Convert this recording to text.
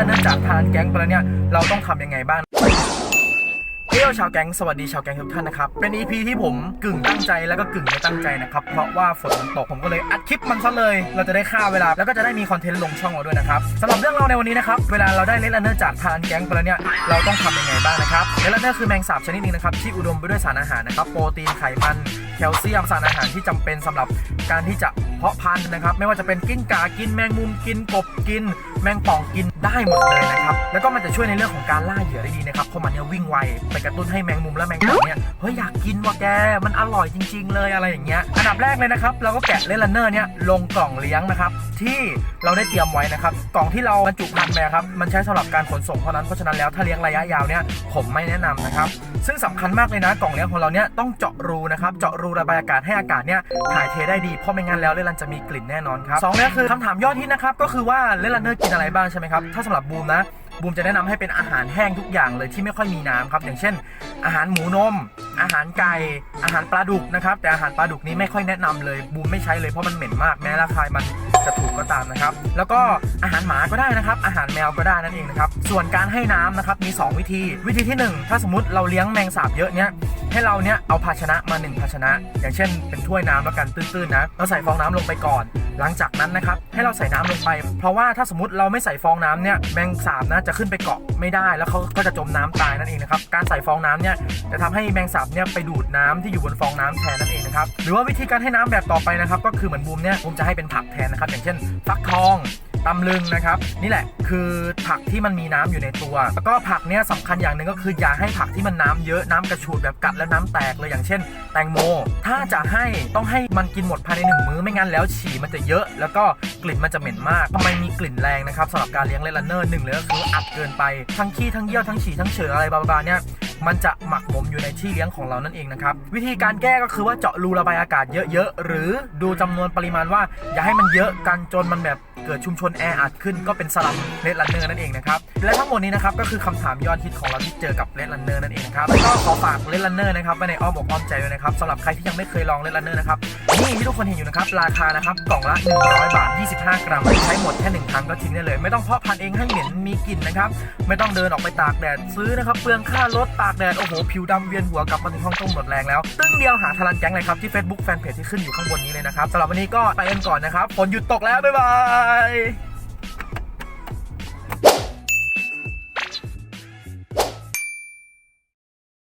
แล้วเนื่องจากทานแก๊งไปแล้วเนี่ยเราต้องทำยังไงบ้างเที่ยวชาวแก๊งสวัสดีชาวแก๊งทุกท่านนะครับ เป็น EP ที่ผมกึ่งตั้งใจแล้วก็กึ่งไม่ตั้งใจนะครับ เพราะว่าฝนตกผมก็เลยอัดคลิปมันซะเลย เราจะได้ฆ่าเวลา แล้วก็จะได้มีคอนเทนต์ลงช่องเราด้วยนะครับสำหรับเรื่องเราในวันนี้นะครับ เวลาเราได้เลนเนอร์จากทานแก๊งไปแล้วเนี่ยเราต้องทำยังไงบ้างนะครับเลนเนอร์คือแมงสาบชนิดหนึงนะครับที่อุดมไปด้วยสารอาหารนะครับโปรตีนไขมันแคลเซียมสารอาหารที่จำเป็นสำหรับการที่จะเพาะพันธุ์นะครับไม่ว่าจะเป็นกิ้งก่ากินแมงมุมกินกบกิน แมงป่องกิน ได้หมดเลยนะครับ แล้วก็มันจะช่วยในเรื่องของการล่าเหยื่อได้ดีนะครับ เพราะมันเนี่ยวิ่งไว ไปกระตุ้นให้แมงมุมและแมงป่องเนี่ย เฮ้ยอยากกินว่ะแก มันอร่อยจริง ๆ เลยอะไรอย่างเงี้ย อันดับแรกเลยนะครับ เราก็แกะเลนเนอร์เนี่ยลงกล่องเลี้ยงนะครับ ที่เราได้เตรียมไว้นะครับ กล่องที่เราบรรจุพันธุ์ไปครับ มันใช้สำหรับการขนส่งเท่านั้น เพราะฉะนั้นแล้วถ้าเลี้ยงระยะยาวเนี่ย ผมไม่แนะนำนะครับ ซึ่งสำคัญมากเลยนะ กล่องเลี้ยงของเราเนี่ยต้องเจาะรูนะครับ เจาะรูระบายอากาศให้อากาศเนี่ยถ่ายเทได้ดี เพราะไม่งั้นแล้วเลลันจะมีกลิ่นแน่นอนครับสองเนี่ยคือคำถามยอดฮิตนะครับก็คือว่าเลลันเนอร์กินอะไรบ้างใช่ไหมครับถ้าสำหรับบูมนะบูมจะแนะนำให้เป็นอาหารแห้งทุกอย่างเลยที่ไม่ค่อยมีน้ำครับอย่างเช่น อาหารหมูนม อาหารไก่อาหารปลาดุกนะครับแต่อาหารปลาดุกนี้ไม่ค่อยแนะนำเลยบูมไม่ใช้เลยเพราะมันเหม็นมากแม้ราคามันจะถูกก็ตามนะครับ แล้วก็อาหารหมาก็ได้นะครับ อาหารแมวก็ได้นั่นเองนะครับ ส่วนการให้น้ำนะครับมี 2 วิธี วิธีที่ 1 ถ้าสมมติเราเลี้ยงแมงสาบเยอะเนี้ยให้เราเนี้ยเอาภาชนะมา1ภาชนะ อย่างเช่น เป็นถ้วยน้ำแล้วกันตื้นๆนะเราใส่ฟองน้ำลงไปก่อน หลังจากนั้นนะครับให้เราใส่น้ำลงไป เพราะว่าถ้าสมมติเราไม่ใส่ฟองน้ำเนี่ยแมงสาบนะจะขึ้นไปเกาะไม่ได้ แล้วเขาก็จะจมน้ำตายนั่นเองนะครับการใส่ฟองน้ำเนี่ยจะทำให้แมงสาบเนี่ยไปดูดน้ำที่อยู่บนฟองน้ำแทนนั่นเองนะครับหรือว่าวิธีการให้น้ำแบบต่อไปนะครับก็คือเหมือนบูมเนี่ยบูมจะให้เป็นผักแทนนะครับอย่างเช่นฟักทอง ตำลึงนะครับ นี่แหละคือผักที่มันมีน้ำอยู่ในตัว แล้วก็ผักเนี้ยสำคัญอย่างหนึ่งก็คืออย่าให้ผักที่มันน้ำเยอะน้ำกระฉูดแบบกัดแล้วน้ำแตกเลยอย่างเช่น แตงโม ถ้าจะให้ต้องให้มันกินหมดภายในหนึ่งมื้อไม่งั้นแล้วฉี่มันจะเยอะ แล้วก็กลิ่นมันจะเหม็นมากทำไมมีกลิ่นแรงนะครับสำหรับการเลี้ยงเลนเนอร์หนึ่งเลยก็คืออัดเกินไปทั้งขี้ทั้งเยี่ยวทั้งฉี่ทั้งเฉออะไรบาๆเนี่ยมันจะหมักหมมอยู่ในที่เลี้ยงของเรานั่นเองนะครับ วิธีการแก้ก็คือว่าเจาะรูระบายอากาศเยอะๆ หรือดูจำนวนปริมาณว่า อย่าให้มันเยอะกันจนมันแบบ กิดชุมชนแออัดขึ้นก็เป็นสลัมเลดลันเนอร์นั่นเองนะครับ และทั้งหมดนี้นะครับก็คือคำถามยอดฮิตของเราที่เจอกับเลดลันเนอร์นั่นเองครับก็ขอฝากเลดลันเนอร์นะครับไว้ในอ้อมอกอ้อมใจด้วยนะครับสำหรับใครที่ยังไม่เคยลองเลดลันเนอร์นะครับ นี่ที่ทุกคนเห็นอยู่นะครับ ราคานะครับ กล่องละ 100 บาท 25 กรัม ใช้หมดแค่หนึ่งครั้งก็ทิ้งได้เลย ไม่ต้องเพาะพันธุ์เองให้เหม็นมีกลิ่นนะครับ ไม่ต้องเดินออกไปตากแดดซื้อนะครับ เปลืองค่ารถตากแดด โอ้โห ผิวดำเวียนหัวกลับมาถึงห้องต้มหมดแรงแล้ว ตึ้งเดียวหาทารันแก๊งเลยครับ ที่ Facebook Fanpage ที่ขึ้นอยู่ข้างบนนี้เลยนะครับสำหรับวันนี้ก็ไปกันก่อนนะครับฝนหยุดตกแล้วบ๊ายบาย